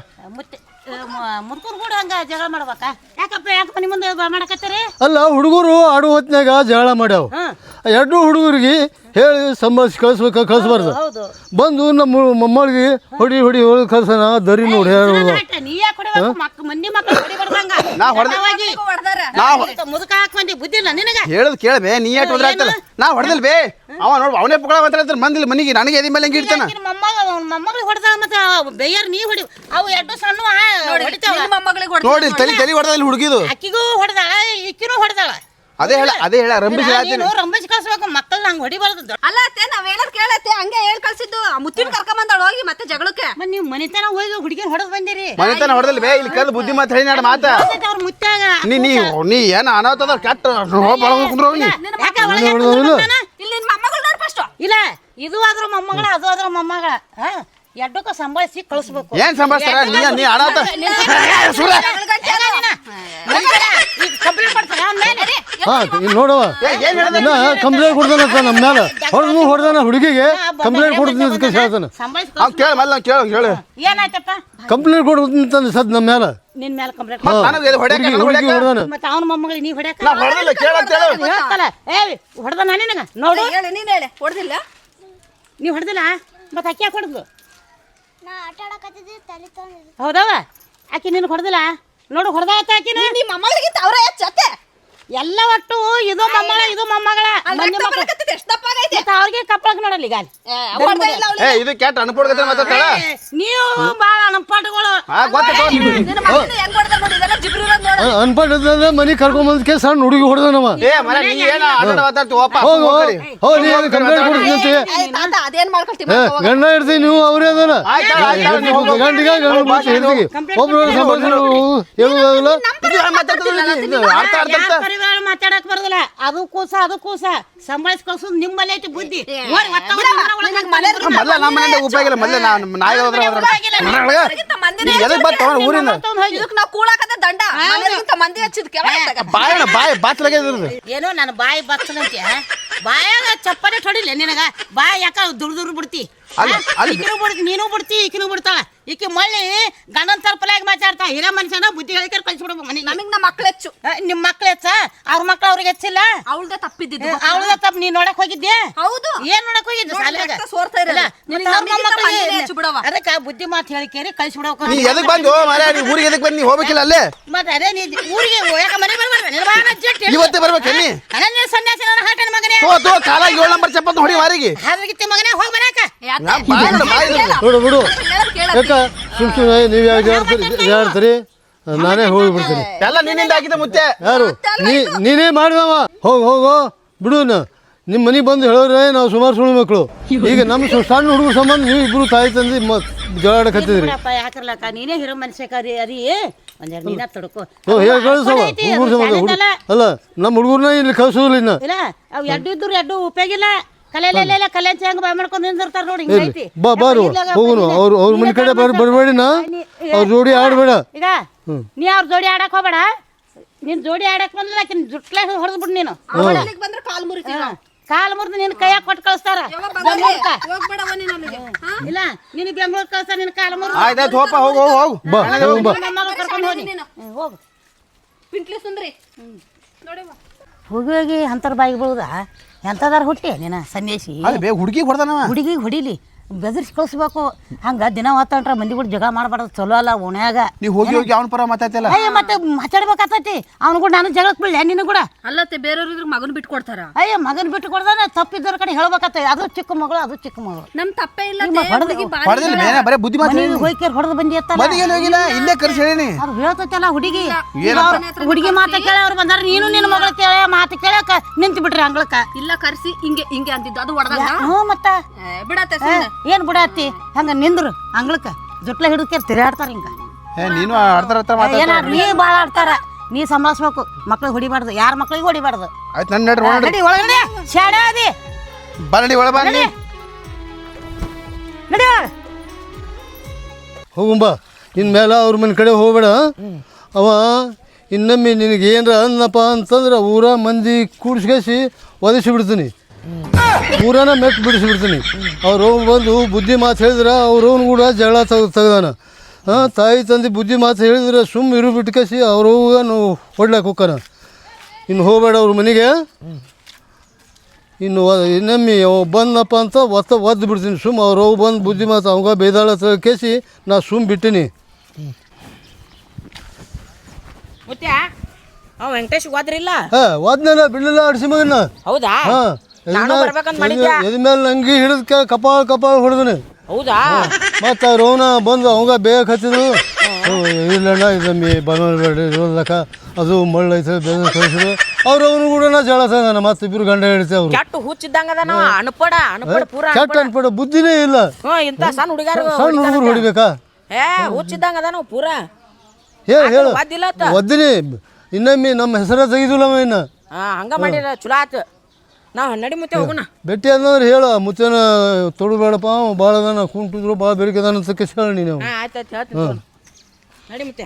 ಮುದ್ಕೂರ್ ಕೂಡ ಹಂಗ ಜಗಳ ಮಾಡ್ಬೇಕಾ? ಯಾಕಪ್ಪ ಯಾಕಪ್ಪ ನಿಮ್ಮ ಮುಂದೆ ಮಾಡಕತ್ತೀರಿ? ಅಲ್ಲ ಹುಡುಗರು ಆಡು ಹೊತ್ನ್ಯಾಗ ಜಗಳ ಮಾಡ್ಯಾವ. ಎರಡು ಹುಡುಗರಿಗೆ ಹೇಳಿ ಸಂಭಾಳಿಸಿ ಕಳಿಸ್ಬೇಕ ಕಳಿಸ್ಬಾರ್ದು. ಹೌದು. ಬಂದು ನಮ್ಮ ಮೊಮ್ಮಳಿಗೆ ಹೊಡಿ ಹೊಡಿ ಹೊಡಿ ಕಳ್ಸನ ದರಿ ನೋಡಿ ಹೇಳೋದು ನೀ ಹೊಡೆದ. ನಾ ಮುದುಕ ಇಲ್ಲ ನಿನಗ. ಹೇಳದ್ ಕೇಳಬೇ ನೀ ಯಾಕೆ ಹೊಡೆದ್ರೆ ಆಯ್ತಲ್ಲ ನಾ ಹೊಡೆದಿಲ್ ಬೇ. ಅವ ನೋಡ್ ಅವನೇ ಪುಗಳ ಮಾತಾಡ್ತಾರೆ ಬಂದಿಲ್ಲ ಮನಿಗೆ ನನಗೆ ಎದಿ ಮೇಲೆ ಹೆಂಗೆ ಇಡ್ತಾನ? ಯಾಕಿನ್ ಮೊಮ್ಮಗ ಮೊಮ್ಮಗಳಿಗೆ ಮತ್ತೆ ಬೇಯರ್ ನೀ ಹೊಡಿ ಅವು ಎರಡು ಸಣ್ಣ ಹೊಡಿತಾವ. ನಿನ್ನ ಮೊಮ್ಮಗಳಿಗೆ ನೋಡಿ ತಲೆ ತಲೆ ಹೊಡೆದ ಇಲ್ಲಿ ಹುಡುಗಿದು. ಅಕ್ಕಿಗೂ ಹೊಡೆದಾಳ ಇಕ್ಕಿನೂ ಹೊಡೆದಾಳ. ಅದೇ ಹೇಳ ಅದೇ ಹೇಳ ರಂಬಿಸಿ ಹೇಳ್ತೀನಿ. ನೀನು ರಂಬಿಸಿ ಕಳ್ಸ್ಬೇಕು ಮಕ್ಕಳು ನಂಗೆ ಹೊಡಿಬಾರ್ದು ಅಲ್ಲ ಅತ್ತೆ ನಾವ್ ಹೇಳದ್ ಕೇಳತ್ತೆ ಹಂಗೆ ಹೇಳ್ ಕಳ್ಸಿದ್ದು. ಆ ಮುತ್ತಿನ ಕರ್ಕೊಂಡ್ ಬಂದಾಳ ಹೋಗಿ ಮತ್ತೆ ಜಗಳಕ್ಕೆ. ಮತ್ತೆ ನೀವು ಮನೆತನ ಹೋಗಿ ಹುಡುಗಿನ ಹೊಡೆದು ಬಂದಿರಿ. ಮನೆತನ ಹೊಡೆದಲ್ ಬೇ ಇಲ್ಲಿ ಕಲ್ ಬುದ್ಧಿ ಮಾತು ಹೇಳಿ ನಾಡ ಮಾತ. ಅವ್ರ ಮುತ್ತಾಗ ನೀ ನೀ ನೀ ಏನ ಕೆಟ್ಟ ಕುಂದ್ರ ನೀ ನಿನ್ನ ಯಾಕೆ ಒಳಗೆ ಹೊಡೆದವ್ನು? ಕುಂದ್ರತಾನ? ಇಲ್ಲಿ ನಿನ್ ಮೊಮ್ಮಗಳು ನೋಡ್ ಫಸ್ಟ್ ಇಲ್ಲ ಇದು ಆದ್ರ ಮೊಮ್ಮಗಳ ಅದು ಆದ್ರ ಮೊಮ್ಮಗಳ. ಹಾ ಎಡ್ಡಕ್ಕ ಸಂಭಾಳಿಸಿ ಕಳಿಸ್ಬೇಕು. ಏನ್ ಸಂಭಾಳಿಸ್ತಾರ? ನೀ ನೀ ಅನಾಹುತ ಕಂಪ್ಲೇಂಟ್ ಮಾಡ್ತಾರ ಅವ್ನ್ ಮೇಲೆ ಹಾ ಇಲ್ಲಿ ನೋಡವ ಇನ್ನ ಕಂಪ್ಲೇಂಟ್ ಕೊಡ್ತಾನಂತ ನಮ್ಮ ಹೊಡೆದು ಹೊಡೆದಾನ ಹುಡುಗಿಗೆ ಕಂಪ್ಲೇಂಟ್ ಕೊಡ್ತೀನಿ ಅಂತ ಹೇಳ್ತಾನೆ. ಸಂಭಾಳಿಸಿ ಅವ್ನು ಕೇಳ ಮಲ್ಲ ಕೇಳು ಕೇಳು. ಏನಾಯ್ತಪ್ಪ? ಕಂಪ್ಲೇಂಟ್ ಕೊಡ್ತೀನಿ ಸದ್ ನಮ್ಮ ಮ್ಯಾಲ ನಿನ್ ಮೇಲೆ ಕಂಪ್ಲೇಂಟ್ ಮತ್ತ್ ನನಗೆ ಇದು ಹೊಡ್ಯಾಕ ಹುಡುಗಿ ಹುಡುಗಿ ಹೊಡ್ಯಾಕ? ಹೊಡೆದಾನ. ಮತ್ತೆ ಅವನ ಮೊಮ್ಮಗಳಿಗೆ ನೀ ಹೊಡ್ಯಾಕ? ನಾ ಹೊಡೆದಿಲ್ಲ ಕೇಳಂತ ಹೇಳು ಹೇಳ್ತಲ್ಲ. ಏ ಹೊಡೆದ ನಿನಗ? ನೋಡು. ಹೇಳಿ ನೀನ್ ಹೇಳಿ. ಹೊಡೆದಿಲ್ಲ? ನೀವ್ ಹೊಡೆದಿಲ್ಲ? ಮತ್ತೆ ಅಕ್ಕಿ ಯಾಕೆ ಹೊಡೆದ್ಲು? ನಾ ಆಟ ಆಡಕತ್ತಿದ್ದೆ ತಲೆ ತೊಂದಿದ್ದೆ ಹೌದವ ಆಕಿ ನಿನ್ ಹೊಡೆದಿಲ್ಲ? ನೋಡು ಹೊಡೆದಾಯ್ತಾಕಿನ ನಿಮ್ಮ ಮೊಮ್ಮಗಳಿಗಿಂತ ಅವ್ರ ಹೆಚ್ಚತ್ತೆ ಎಲ್ಲ ಒಟ್ಟು ಇದು ಮೊಮ್ಮಗಳ ಇದು ಮೊಮ್ಮಗಳ. ಮಂದಿ ಮತ್ತೆ ಅವ್ರಿಗೆ ಕಪ್ಪಳಕ್ ಏ, ಹೊಡ್ದೇ. ಇದು ಕೆಟ್ಟ ಅನ್ಪೋಡ್ಗತ್ತೆ ಮಾತಾಡ್ತಾಳ? ನೀವು ಬಾಳ ಆ ಗೊತ್ತ ಹೊಡ್ದ ಮನೆ ಕರ್ಕೊಂಬಂದಕ್ಕೆ ಸಣ್ಣ ಹುಡುಗಿ ಹೊಡೆದನವ ಏ ಮರ ನೀ ಏನ ಆಟ ಮಾತಾಡ್ತಿ? ಓಪ ಹೋಗು ಕಂಪ್ಲೇಂಟ್ ಕೊಡ್ತೀನಿ ಅದೇನ್ ಏ, ಗಂಡ ಇರ್ತೀನಿ ನೀವು ಅವರೇ ಅದಲ್ಲ. ಆಯ್ತು, ಆಯ್ತು, ಆಯ್ತು, ಹೋಗು. ಗಂಡಿಗ ಗಂಡು ಬಿಟ್ಟು ಹೆಂಡತಿಗೆ. ಒಬ್ರು ಸಂಭಾಷಣೆ ಹೇಳುವುದಾಗಲ್ಲ? ಆಡ್ತಾ ಆಡ್ತಾ ಪರಿವಾರ ಮಾತಾಡಕ್ ಬರೋದಿಲ್ಲ. ಅದು ಕೂಸ ಅದು ಕೂಸ. ಸಂಭಾಳಿಸ್ ಕಳ್ಸೋದು ನಿಮ್ಮಲ್ಲಿ ಐತಿ ಬುದ್ಧಿ. ಒತ್ತ ಒತ್ತ ಮನೆ ಒಳಗ್ ನಿನಗ್ ಮನೆ ಹಾಕ್ತಾರೆ. ಮೊದ್ಲ ನಮ್ಮ ಮನೆಯಿಂದ ಉಪಯೋಗಿಲ್ಲ ಮೊದ್ಲ ನಾ ನಾಯಿ ಹೋದ್ರ ಮನೆಗಿಂತ ಮಂದಿನೇ ಎದಕ್ ಬತ್ತ ಊರಿನ? ಇದಕ್ ನಾವ್ ಕೂಳಾಕದ ದಂಡ. ಮನೆಗಿಂತ ಮಂದಿ ಹಚ್ಚಿದ್ ಕೆಳ ಬಾಯಣ ಬಾಯಿ ಏನೋ ನನ್ನ ಬಾಯಿ ಬತ್ತದಂತೆ ಬಾಯಾಗ ಚಪ್ಪಲಿ ಹೊಡಿಲ್ಲ ನಿನಗ. ಬಾಯಿ ಯಾಕ ದುರ್ ದುರ್ ಬಿಡ್ತಿ? ಅಲ್ಲಿ- ಅಲ್ಲಿ- ಈಕಿನೂ ನೀನು ಬಿಡ್ತಿ ಈಕಿನೂ ಬಿಡ್ತಾಳ ಈಕಿ ಮಳ್ಳಿ ಗಂಡನ ತರ್ಪಲಾಗಿ ಮಾತಾಡ್ತಾ. ಹಿರೇ ಮನುಷ್ಯನ ಬುದ್ಧಿ ಹೇಳಿಕರ್ ಕಳ್ಸಿಬಿಡ್ಬೇಕು ಮನೆ ನಮಗ್ ನಮ್ಮ ಮಕ್ಳು ಹೆಚ್ಚು. ನಿಮ್ಮ ಮಕ್ಳು ಹೆಚ್ಚ? ಅವ್ರ ಮಕ್ಳು ಅವ್ರಿಗೆ ಹೆಚ್ಚಿಲ್ಲ? ಅವಳ್ದೆ ತಪ್ಪಿದ್ದು ಅವಳದ ತಪ್ಪ ನೀ ನೋಡಕ್ ಹೋಗಿದ್ದೆ ಹೌದು. ಏನ್ ನೋಡಕ್ ಹೋಗಿದ್ದೆ ನೋಡ್ ಶಾಲ್ಯಾಗ? ರಕ್ತ ಸೋರ್ತಾ ಇರಲ್ಲ. ಇಲ್ಲ, ಮೊಮ್ಮಕ್ಳಿಗೆ ಮಂದಿನೇ ಹೆಚ್ಚು ಬಿಡವ್ವ. ಅದಕ್ಕ ಬುದ್ಧಿ ಮಾತು ಹೇಳಿ ಕೇರಿ ಕಳ್ಸಿಬಿಡಬೇಕು ನೀ ಎದಕ್ ಬಂದು ಮರ ನೀ ಊರಿಗೆ ಎದಕ್ ಬಂದು ನೀ ಹೋಗ್ಬೇಕಿಲ್ಲ ಅಲ್ಲೇ? ಮತ್ತೆ ಅದೇ ನೀ ಊರಿಗೆ ಯಾಕ ಮನೆ ಬರ್ಬಾರ್ದು ನಿರ್ವಾಣ ಜಟ್ ಹೇಳು. ಇವತ್ತೇ ಬರ್ಬೇಕು ನೀ? ಅನನ್ಯ ಸನ್ಯಾಸಿ ನನ್ನ ಹಾಟನ ಮಗನೇ. ತೋ ತೋ ಕಾಲ ಏಳು ನಂಬರ್ ಚಪ್ಪಂತ ಹೊಡಿ ಮಾರಿಗೆ. ಹಾದ್ರಗಿತ್ತಿ ಮಗನೇ ಹೋಗ್ ಮನ್ಯಾಕ. ಏ, ಬಿಡು. ಯಾಕ ಸುಮ್ ಸುಮ್ಮನೆ ನೀವು ಯಾವ್ದು ಹೇಳ್ತೀರಿ? ಹೇಳ್ತೀರಿ? ನಾನೇ ಹೋಗ್ಬಿಡ್ತೀನಿ ಎಲ್ಲ ನಿನ್ನಿಂದ ಹಾಕಿದ ಮುತ್ತೆ. ಯಾರು? ನೀ ನೀನೇ ಮಾಡಿದವ ಹೋಗ್ ಹೋಗು. ಬಿಡು ನಿಮ್ಮ ಮನೆಗೆ ಬಂದು ಹೇಳೋರೇ ನಾವು ಸುಮಾರು ಸುಳ್ಳು ಮಕ್ಕಳು ಈಗ ನಮ್ಮ ಸಣ್ಣ ಹುಡುಗ ಸಂಬಂಧ ನೀವು ಇಬ್ರು ತಾಯಿ ತಂದು ಮತ್ ಜಗಳಾಡಕತ್ತಿದ್ರಿ ಬಿಡಪ್ಪ ನೀನೇ ಹಿರೋ ಮನ್ಸೇಕಾರಿ ಅರಿ ಒಂದೆರಡು ನೀನ ತಡ್ಕೋ. ಹ್ಞೂ ಹೇಳಿ ಕಳಿಸವ ಹುಡುಗರ ಸಂಬಂಧ ಅಲ್ಲ ನಮ್ಮ ಹುಡುಗರನ್ನ ಇಲ್ಲಿ ಕಳ್ಸೋದಿಲ್ಲ ಇನ್ನ. ಇಲ್ಲ ಅವ್ ಎಡ್ಡು ಇದ್ರು ಎಡ್ಡು ಉಪಯೋಗ ಇಲ್ಲ ಕಲೆ ಕಲೆ ಹೆಂಗ್ ಬಾ ಮಾಡ್ಕೊಂಡು ನಿಂದಿರ್ತಾರ ನೋಡಿ ಇರ್ಲಿ. ಹಿಂಗೈತಿ ಬಾ ಬಾರು ಹೋಗುನು. ಅವ್ರು ಅವ್ರ ಮನೆ ಕಡೆ ಬರ್ ಬರಬೇಡಿ ನಾ. ಅವ್ರ ಜೋಡಿ ಆಡಬೇಡ. ಈಗ ನೀ ಅವ್ರ ಜೋಡಿ ಆಡಕ್ ಹೋಗಬೇಡ. ನಿನ್ ಜೋಡಿ ಆಡಕ್ ಬಂದ್ರೆ ಆಕಿನ ಜುಟ್ಲೆ ಹೊಡೆದ್ ಬಿಡ್ ನೀನು. ಬಂದ್ರೆ ಕಾಲ್ ಮುರಿದು ನಿನ್ ಕೈಯಾಗ ಕೊಟ್ಟು ಕಳಿಸ್ತಾರ? ಇಲ್ಲ ನಿನ್ ಬೆಂಗಳೂರು ಕಳ್ಸ್ತಾರ ನಿನ್ ಕಾಲ್ ಮುರಿದು. ಆಯ್ತಾಯ್ತು ಹೋಪ ಹೋಗು ಹೋಗು ಹೋಗು. ಬಾ ಹೋಗು ಕರ್ಕೊಂಡು ಹೋಗಿ. ನೀನು. ಪಿಂಟ್ಲಿ ಸುಂದ್ರಿ. ನೋಡಿ ಹೋಗಿ ಹೋಗಿ ಅಂತರ ಬಾಯಿಗೆ ಬೀಳುದ? ಎಂತದಾರ ಹುಟ್ಟಿ ನೀನ ಸನ್ಯಾಸಿ? ಅಲ್ಲಿ ಬೇಗ ಹುಡುಗಿ ಹೊಡ್ದಾನವ. ಹುಡುಗಿಗೆ ಹೊಡಿಲಿ. ಬೆದರ್ಸಿ ಕಳಿಸ್ಬೇಕು ಹಂಗ ದಿನ ಹೊತ್ತಂಟ್ರ ಮಂದಿ ಕೂಡ ಜಗ ಮಾಡಬಾರ್ದು. ಚಲೋ ಅಲ್ಲ ಓಣ್ಯಾಗ. ನೀ ಹೋಗಿ ಹೋಗಿ ಅವ್ನ ಪರ ಮಾತಾಡ್ತಿಲ್ಲ ಅಯ್ಯ ಮತ್ತೆ ಮಾತಾಡ್ಬೇಕಾತತಿ. ಅವ್ನು ಕೂಡ ನಾನು ಜಗಳಕ್ಕೆ ಬೀಳ್ಯ ನಿನ್ನ ಕೂಡ. ಅಲ್ಲತ್ತೆ ಬೇರೆಯವ್ರು ಇದ್ರ ಮಗನ್ ಬಿಟ್ಟು ಕೊಡ್ತಾರ? ಅಯ್ಯ ಮಗನ್ ಬಿಟ್ಟು ಕೊಡ್ದಾನ ತಪ್ಪಿದ್ದವ್ರ ಕಡೆ ಹೇಳ್ಬೇಕಾತ ಅದು ಚಿಕ್ಕ ಮಗಳು ಅದು ಚಿಕ್ಕ ಮಗಳು. ನಮ್ ತಪ್ಪೇ ಇಲ್ಲ ಹೊಡೆದಿಲ್ಲ ಮೇನ ಬರೇ ಬುದ್ಧಿ ಮಾತು ಹೋಯ್ಕೇರ್ ಹೊಡೆದು ಬಂದಿ ಅಂತ ಮನೆಗೆ ಹೋಗಿಲ್ಲ? ಇಲ್ಲೇ. ಕರ್ಸಿ ಹೇಳಿನಿ. ಅದು ಹೇಳ್ತೈತಲ್ಲ ಹುಡುಗಿ. ಹುಡುಗಿ ಮಾತು ಕೇಳ ಅವ್ರು ಬಂದಾರ. ನೀನು ನಿನ್ನ ಮಗಳು ಕೇಳ ಮಾತು ಕೇಳಕ ನಿಂತು ಬಿಟ್ರಿ ಅಂಗಳಕ್ಕ. ಇಲ್ಲ ಕರ್ಸಿ. ಹಿಂಗೆ ಹಿಂಗೆ ಅಂತಿದ್ದು. ಅದು ಹೊಡೆದ ಹ್ಞೂ ಮತ್ತ. ಬಿಡತ್ತೆ ಏನ್ ಬಿಡತ್ತಿ ಹಂಗ ನಿಂದ್ರು? ಅಂಗಳಕ್ಕ ಜುಟ್ಲ ಹಿಡಿದ್ಕೇರ್ ತಿರುಗಾಡ್ತಾರ ಹಿಂಗ. ಏ ನೀನು ಆಡ್ತಾರ ನೀ ಭಾಳ ಆಡ್ತಾರ. ನೀ ಸಂಭಾಳಿಸ್ಬೇಕು. ಮಕ್ಳಿಗೆ ಹೊಡಿಬಾರ್ದು. ಯಾರ ಮಕ್ಳಿಗೆ ಹೊಡಿಬಾರ್ದು? ಆಯ್ತು ನನ್ನ ನಡ್ರಿ ಒಳಗಡೆ ನಡಿ. ಒಳಗಡೆ ಬರಡಿ ಒಳ ಬನ್ನಿ ನಡಿ ಒಳಗೆ ಹೋಗುಂಬ ಇನ್ಮೇಲೆ ಅವ್ರ ಮನೆ ಕಡೆ ಹೋಗ್ಬೇಡ. ಅವ ಇನ್ನೊಮ್ಮೆ ನಿನಗೆ ಏನರ ಅನ್ನಪ್ಪ ಅಂತಂದ್ರೆ ಊರ ಮಂದಿ ಕೂಡಿಸ್ಕೇಸಿ ಒದಿಸಿ ಬಿಡ್ತೀನಿ. ಊರನ ಮೆಟ್ಟು ಬಿಡಿಸಿ ಬಿಡ್ತೀನಿ ಅವ್ರು ಬಂದು ಬುದ್ಧಿ ಮಾತು ಹೇಳಿದ್ರೆ ಅವ್ರವ್ನು ಕೂಡ ಜಗಳ ತೆಗ್ದು ತೆಗ್ದಾನ. ಹಾಂ ತಾಯಿ ತಂದೆ ಬುದ್ಧಿ ಮಾತು ಹೇಳಿದ್ರೆ ಸುಮ್ಮ ಇರು ಬಿಟ್ಕಸಿ ಅವ್ರು ನಾವು ಹೊಡ್ಲಾಕೆ ಹೋಗ್ಕನ ಇನ್ನು ಹೋಗಬೇಡ ಅವ್ರ ಮನೆಗೆ. ಇನ್ನು ಇನ್ನಮ್ಮಿ ಬಂದಪ್ಪ ಅಂತ ಒತ್ತ ಒದ್ದು ಬಿಡ್ತೀನಿ. ಸುಮ್ಮ ಅವ್ರು ಬಂದು ಬುದ್ಧಿ ಮಾತು ಅವಾಗ ಬೇದಾಳ ಕೇಸಿ ನಾ ಸುಮ್ಮ ಬಿಟ್ಟಿನಿ. ಹಾಂ ಒದ್ನೆಲ್ಲ ಬಿಡಲಿಲ್ಲ ಅಡಿಸಿ ಮಗನ ಹೌದಾ? ಹಾಂ. ನಾನು ಬರ್ಬೇಕಂತ ಮಾಡಿದ್ದೆ ಎದ ಮೇಲೆ ನಂಗೆ ಹಿಡಿದ ಕಪಾಳ ಕಪಾಳ ಹೊಡೆದನು. ಹೌದಾ? ಮತ್ತು ರೋಣ ಬಂದು ಅವಂಗ ಬೇಗ ಹಚ್ಚಿದ್ರು. ಇಲ್ಲಣ್ಣ ಇದಮ್ಮಿ ಬನಬೇಡ್ರಿ ಇರೋದಕ್ಕ ಅದು ಮಳ್ಳು ಐತೆ ಬೇಗ ಕಳಿಸಿದ್ರು. ಅವ್ರು ಅವನು ಕೂಡ ಜಳಸ ತಂದಾನ ಮತ್ತೆ ಇಬ್ಬರು ಗಂಡ ಹಿಡಿತೆ ಅವ್ರು. ಕೆಟ್ಟ ಹುಚ್ಚಿದ್ದಂಗ ಅದ ನಾವು ಅನ್ಪಡ ಅನ್ಪಡ ಪೂರ ಕೆಟ್ಟ ಅನ್ಪಡ. ಬುದ್ಧಿನೇ ಇಲ್ಲ. ಹ್ಞೂ ಇಂಥ ಸಣ್ಣ ಹುಡುಗರು ಸಣ್ಣ ಹುಡುಗರು ಹೊಡಿಬೇಕಾ? ಏ ಹುಚ್ಚಿದ್ದಂಗ ಅದ ನಾವು ಪೂರ. ಹೇಳು ಹೇಳು. ಒದ್ದಿನಿ. ಇನ್ನೊಮ್ಮೆ ನಮ್ಮ ಹೆಸರ ತೆಗಿದಿಲ್ಲ ಇನ್ನ. ಹಂಗ ಮಾಡಿರ ಚುಲಾತ್ ಆತು. ನಾವು ಹನ್ನೆರಡು ಮುತ್ತೆ ಹೋಗೋಣ. ಭೇಟಿ ಅಂದ್ರೆ ಹೇಳು ಮುಚ್ಚನ ತೊಡಬೇಡಪ್ಪ ಭಾಳ ಅದಾನ ಕುಂಟಿದ್ರು ಭಾಳ ಬೇಡಿಕೆ ಅದಾನ ಅಂತ ಕೇಸ್ ಹೇಳಿ ನೀನು. ಆಯ್ತು ಆಯ್ತು ಹೇಳ್ತೀನಿ ನಡಿ ಮುತ್ತೆ.